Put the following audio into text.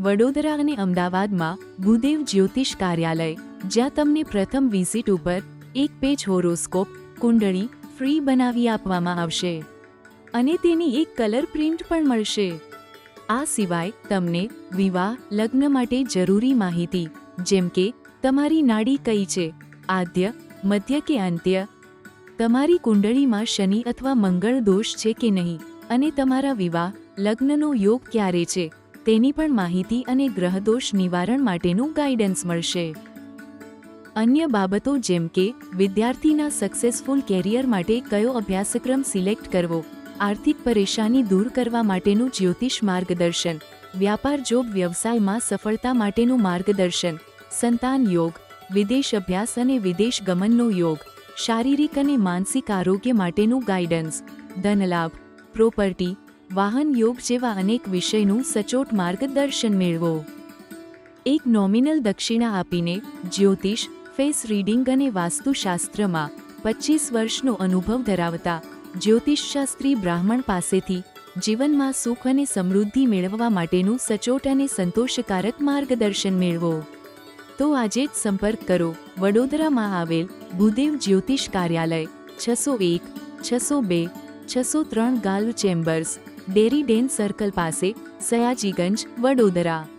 વડોદરા અને અમદાવાદમાં ભૂદેવ જ્યોતિષ કાર્યાલય, જ્યાં તમને પ્રથમ વિઝિટ ઉપર એક પેજ હોરોસ્કોપ, કુંડળી, ફ્રી બનાવી આપવામાં આવશે. અને તેની એક કલર પ્રિન્ટ પણ મળશે. આ સિવાય તમને વિવાહ, લગ્ન માટે જરૂરી માહિતી, જેમ કે તમારી નાડી કઈ છે, આદ્ય, મધ્ય કે અંત્ય, તમારી કુંડળીમાં શનિ અથવા મંગળ દોષ છે કે નહીં, અને તમારા વિવાહ, લગ્નનો યોગ ક્યારે છે તેની પણ માહિતી અને ગ્રહદોષ નિવારણ માટેનું ગાઈડન્સ મળશે. અન્ય બાબતો જેમ કે, વિદ્યાર્થીના સક્સેસફુલ કેરિયર માટે કયો અભ્યાસક્રમ સિલેક્ટ કરવો, આર્થિક પરેશાની દૂર કરવા માટેનું જ્યોતિષ માર્ગદર્શન, વ્યાપાર જોબ વ્યવસાયમાં સફળતા માટેનું માર્ગદર્શન, સંતાન યોગ, વિદેશ અભ્યાસ અને વિદેશ ગમનનો યોગ, શારીરિક અને માનસિક આરોગ્ય માટેનું ગાઈડન્સ ધનલાભ પ્રોપર્ટી વાહન યોગ જેવા અનેક વિષયનું સચોટ માર્ગદર્શન મેળવો. એક નોમિનલ દક્ષિણા આપીને જ્યોતિષ, ફેસ રીડિંગ અને વાસ્તુશાસ્ત્રમાં પચીસ વર્ષનો અનુભવ ધરાવતા જ્યોતિષશાસ્ત્રી બ્રાહ્મણ પાસેથી જીવનમાં સુખ અને સમૃદ્ધિ મેળવવા માટેનું સચોટ અને સંતોષકારક માર્ગદર્શન મેળવો. તો આજે જ સંપર્ક કરો, વડોદરામાં આવેલ ભૂદેવ જ્યોતિષ કાર્યાલય, છસો એક, છસો બે, છસો ત્રણ ગાલ ચેમ્બર્સ ડેરી ડેન સર્કલ પાસે સયાજીગંજ વડોદરા.